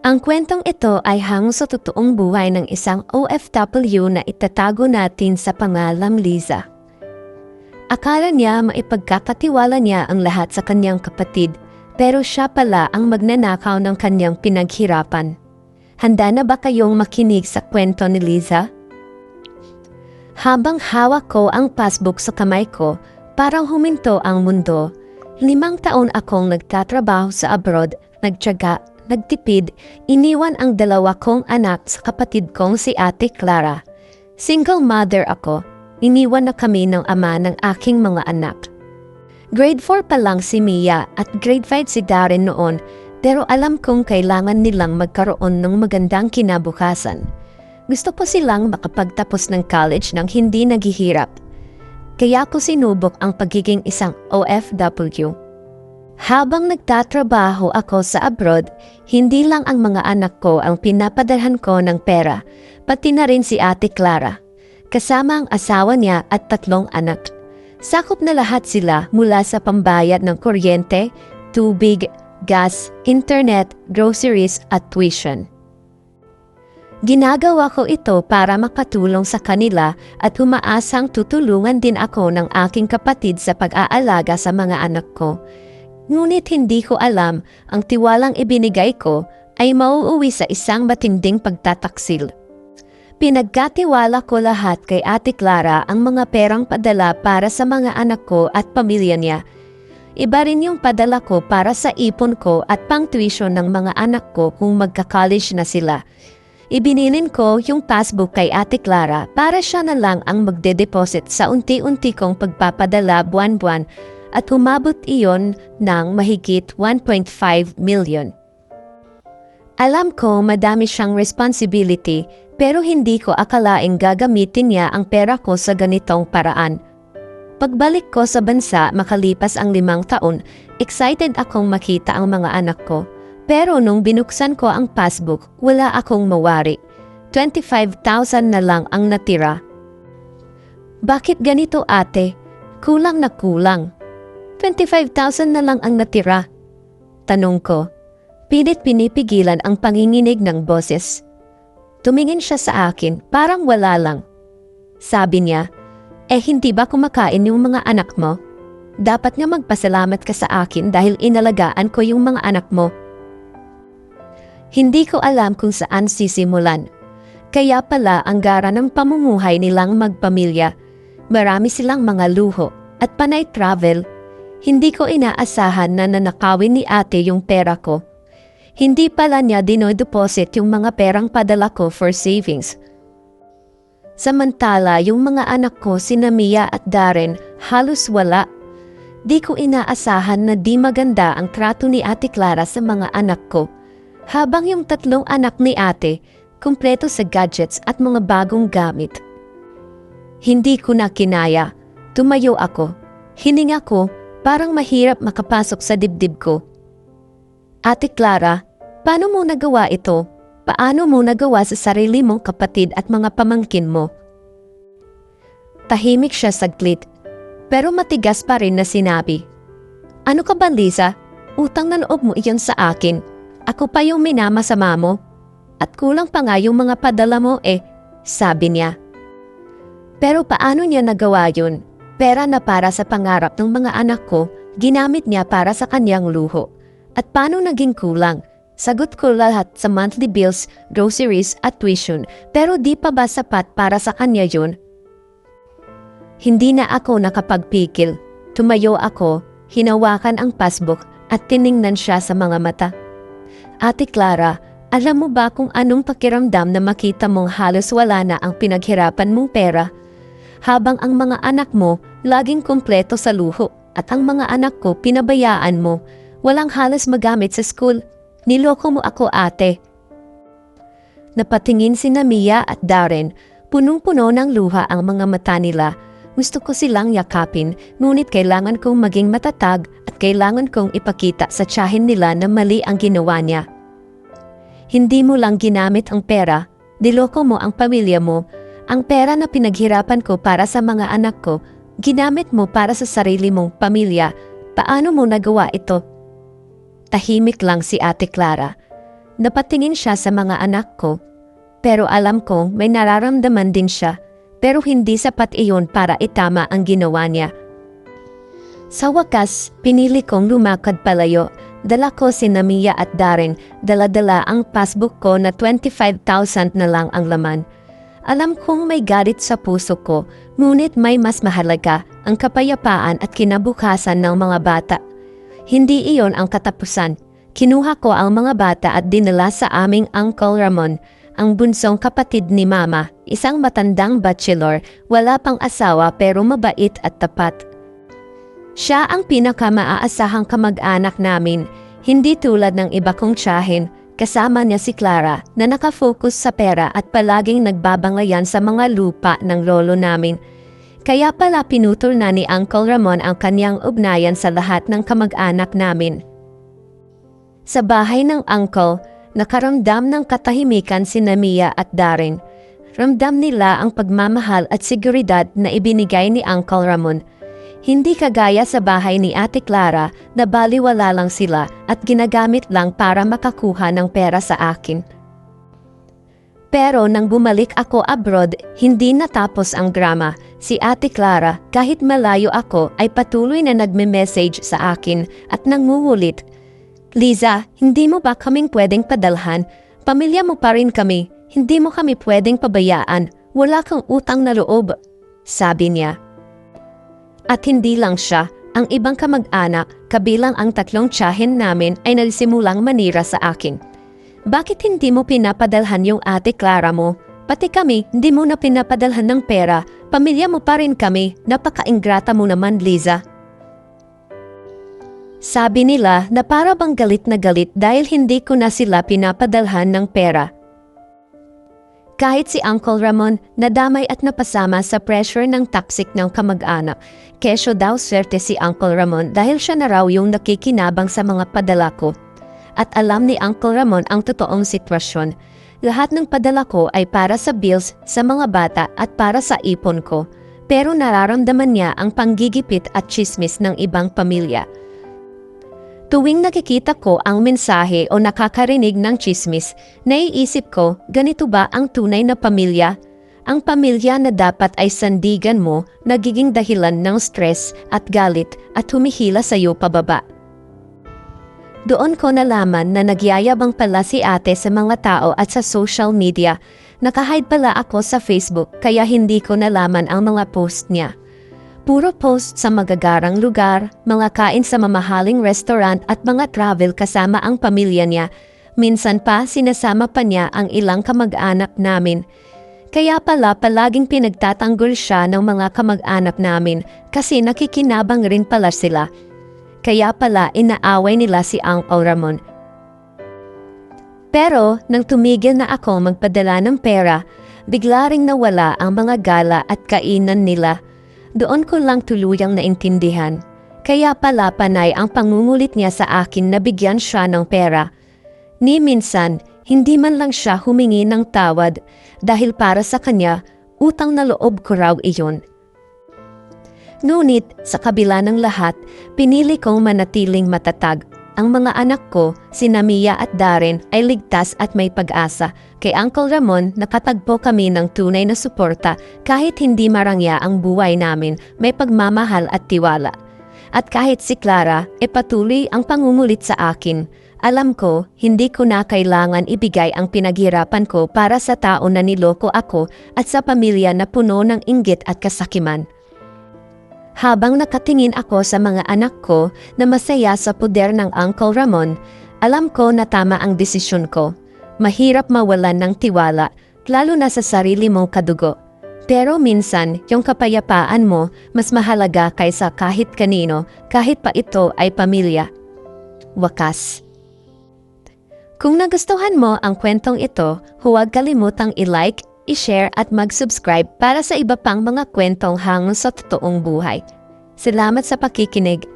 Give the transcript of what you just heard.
Ang kwentong ito ay hango sa totoong buhay ng isang OFW na itatago natin sa pangalang Liza. Akala niya maipagkakatiwala niya ang lahat sa kanyang kapatid, pero siya pala ang magnanakaw ng kanyang pinaghirapan. Handa na ba kayong makinig sa kwento ni Liza? Habang hawak ko ang passbook sa kamay ko, parang huminto ang mundo. Limang taon akong nagtatrabaho sa abroad, nagtyaga, nagtipid, iniwan ang dalawa kong anak sa kapatid kong si Ate Clara. Single mother ako, iniwan na kami ng ama ng aking mga anak. Grade 4 pa lang si Mia at grade 5 si Darren noon pero alam kong kailangan nilang magkaroon ng magandang kinabukasan. Gusto ko silang makapagtapos ng college nang hindi naghihirap. Kaya ko sinubok ang pagiging isang OFW. Habang nagtatrabaho ako sa abroad, hindi lang ang mga anak ko ang pinapadalhan ko ng pera, pati na rin si Ate Clara, kasama ang asawa niya at tatlong anak. Sakop na lahat sila mula sa pambayad ng kuryente, tubig, gas, internet, groceries at tuition. Ginagawa ko ito para makatulong sa kanila at humaasang tutulungan din ako ng aking kapatid sa pag-aalaga sa mga anak ko. Ngunit hindi ko alam ang tiwalang ibinigay ko ay mauuwi sa isang matinding pagtataksil. Pinagkatiwala ko lahat kay Ate Clara ang mga perang padala para sa mga anak ko at pamilya niya. Iba rin yung padala ko para sa ipon ko at pang-tuition ng mga anak ko kung magka-college na sila. Ibinilin ko yung passbook kay Ate Clara para siya na lang ang magde-deposit sa unti-unti kong pagpapadala buwan-buwan at humabot iyon ng mahigit 1.5 million. Alam ko madami siyang responsibility pero hindi ko akalaing gagamitin niya ang pera ko sa ganitong paraan. Pagbalik ko sa bansa makalipas ang limang taon, excited akong makita ang mga anak ko. Pero nung binuksan ko ang passbook, wala akong mawari. 25,000 na lang ang natira. Bakit ganito ate? Kulang na kulang. 25,000 na lang ang natira. Tanong ko. Pilit pinipigilan ang panginginig ng boses. Tumingin siya sa akin, parang wala lang. Sabi niya, eh hindi ba kumakain yung mga anak mo? Dapat nga magpasalamat ka sa akin dahil inalagaan ko yung mga anak mo. Hindi ko alam kung saan sisimulan. Kaya pala ang gara ng pamumuhay nilang magpamilya. Marami silang mga luho at panay travel. Hindi ko inaasahan na nanakawin ni ate yung pera ko. Hindi pala niya dinodeposit yung mga perang padala ko for savings. Samantala, yung mga anak ko, si Mia at Darren, halos wala. Di ko inaasahan na di maganda ang trato ni Ate Clara sa mga anak ko. Habang yung tatlong anak ni ate, kumpleto sa gadgets at mga bagong gamit. Hindi ko na kinaya. Tumayo ako. Hininga ko, parang mahirap makapasok sa dibdib ko. Ate Clara, paano mo nagawa ito? Paano mo nagawa sa sarili mong kapatid at mga pamangkin mo? Tahimik siya saglit, pero matigas pa rin na sinabi. Ano ka ba, Lisa? Utang na mo iyon sa akin. Ako pa yung minamasama mo. At kulang pa nga yung mga padala mo eh, sabi niya. Pero paano niya nagawa yun? Pera na para sa pangarap ng mga anak ko, ginamit niya para sa kanyang luho. At paano naging kulang? Sagot ko lahat sa monthly bills, groceries at tuition, pero di pa ba sapat para sa kanya yun? Hindi na ako nakapagpikil. Tumayo ako, hinawakan ang passbook at tiningnan siya sa mga mata. Ate Clara, alam mo ba kung anong pakiramdam na makita mong halos wala na ang pinaghirapan mong pera? Habang ang mga anak mo laging kumpleto sa luho at ang mga anak ko pinabayaan mo, walang halos magamit sa school. Niloko mo ako ate. Napatingin si Mia at Darren, punong-puno ng luha ang mga mata nila. Gusto ko silang yakapin, ngunit kailangan kong maging matatag at kailangan kong ipakita sa tiyahin nila na mali ang ginawa niya. Hindi mo lang ginamit ang pera, niloko mo ang pamilya mo, ang pera na pinaghirapan ko para sa mga anak ko, ginamit mo para sa sarili mong pamilya. Paano mo nagawa ito? Tahimik lang si Ate Clara. napatingin siya sa mga anak ko. Pero alam kong may nararamdaman din siya, pero hindi sapat iyon para itama ang ginawa niya. Sa wakas, pinili kong lumakad palayo. Dala ko si Namiya at Darren, dala-dala ang passbook ko na 25,000 na lang ang laman. Alam kong may galit sa puso ko, ngunit may mas mahalaga ang kapayapaan at kinabukasan ng mga bata. Hindi iyon ang katapusan. Kinuha ko ang mga bata at dinala sa aming Uncle Ramon, ang bunsong kapatid ni Mama, isang matandang bachelor, wala pang asawa pero mabait at tapat. Siya ang pinakamaasahang kamag-anak namin, hindi tulad ng iba kong tiyahin, kasama niya si Clara na nakafocus sa pera at palaging nagbabangayan sa mga lupa ng lolo namin. Kaya pala pinutol na ni Uncle Ramon ang kanyang ugnayan sa lahat ng kamag-anak namin. Sa bahay ng uncle, nakaramdam ng katahimikan si Namia at Darren. Ramdam nila ang pagmamahal at seguridad na ibinigay ni Uncle Ramon. Hindi kagaya sa bahay ni Ate Clara na baliwala lang sila at ginagamit lang para makakuha ng pera sa akin. Pero nang bumalik ako abroad, hindi natapos ang drama. Si Ate Clara, kahit malayo ako, ay patuloy na nagme-message sa akin at nangungulit. Liza, hindi mo ba kaming pwedeng padalhan? Pamilya mo pa rin kami. Hindi mo kami pwedeng pabayaan. Wala kang utang na loob. Sabi niya. At hindi lang siya, ang ibang kamag-anak, kabilang ang tatlong tiyahin namin ay nagsimulang manira sa akin. Bakit hindi mo pinapadalhan yung ate Clara mo? Pati kami, hindi mo na pinapadalhan ng pera. Pamilya mo pa rin kami. Napaka-ingrata mo naman, Liza. Sabi nila na para bang galit na galit dahil hindi ko na sila pinapadalhan ng pera. Kahit si Uncle Ramon nadamay at napasama sa pressure ng toxic ng kamag-anak, kesyo daw swerte si Uncle Ramon dahil siya na raw yung nakikinabang sa mga padala ko. At alam ni Uncle Ramon ang totoong sitwasyon. Lahat ng padala ko ay para sa bills sa mga bata at para sa ipon ko. Pero nararamdaman niya ang panggigipit at chismis ng ibang pamilya. Tuwing nakikita ko ang mensahe o nakakarinig ng chismis, naiisip ko, ganito ba ang tunay na pamilya? Ang pamilya na dapat ay sandigan mo, nagiging dahilan ng stress at galit at humihila sa iyo pababa. Doon ko nalaman na nagyayabang pala si ate sa mga tao at sa social media. Nakahide pala ako sa Facebook kaya hindi ko nalaman ang mga post niya. Puro post sa magagarang lugar, mga kain sa mamahaling restaurant at mga travel kasama ang pamilya niya. Minsan pa sinasama pa niya ang ilang kamag-anak namin. Kaya pala palaging pinagtatanggol siya ng mga kamag-anak namin kasi nakikinabang rin pala sila. Kaya pala inaaway nila si Uncle Ramon. Pero nang tumigil na ako magpadala ng pera, bigla ring nawala ang mga gala at kainan nila. Doon ko lang tuluyang naintindihan. Kaya pala panay ang pangungulit niya sa akin na bigyan siya ng pera. Ni minsan, hindi man lang siya humingi ng tawad dahil para sa kanya, utang na loob ko raw iyon. Ngunit, sa kabila ng lahat, pinili kong manatiling matatag. Ang mga anak ko, si Namia at Darren, ay ligtas at may pag-asa. Kay Uncle Ramon, nakatagpo kami ng tunay na suporta kahit hindi marangya ang buhay namin, may pagmamahal at tiwala. At kahit si Clara, e patuloy ang pangungulit sa akin. Alam ko, hindi ko na kailangan ibigay ang pinaghirapan ko para sa tao na niloko ako at sa pamilya na puno ng inggit at kasakiman. Habang nakatingin ako sa mga anak ko na masaya sa puder ng Uncle Ramon, alam ko na tama ang desisyon ko. Mahirap mawalan ng tiwala, lalo na sa sarili mong kadugo. Pero minsan, yung kapayapaan mo mas mahalaga kaysa kahit kanino, kahit pa ito ay pamilya. Wakas. Kung nagustuhan mo ang kwentong ito, huwag kalimutang i-like, i-share at mag-subscribe para sa iba pang mga kwentong hango sa totoong buhay. Salamat sa pakikinig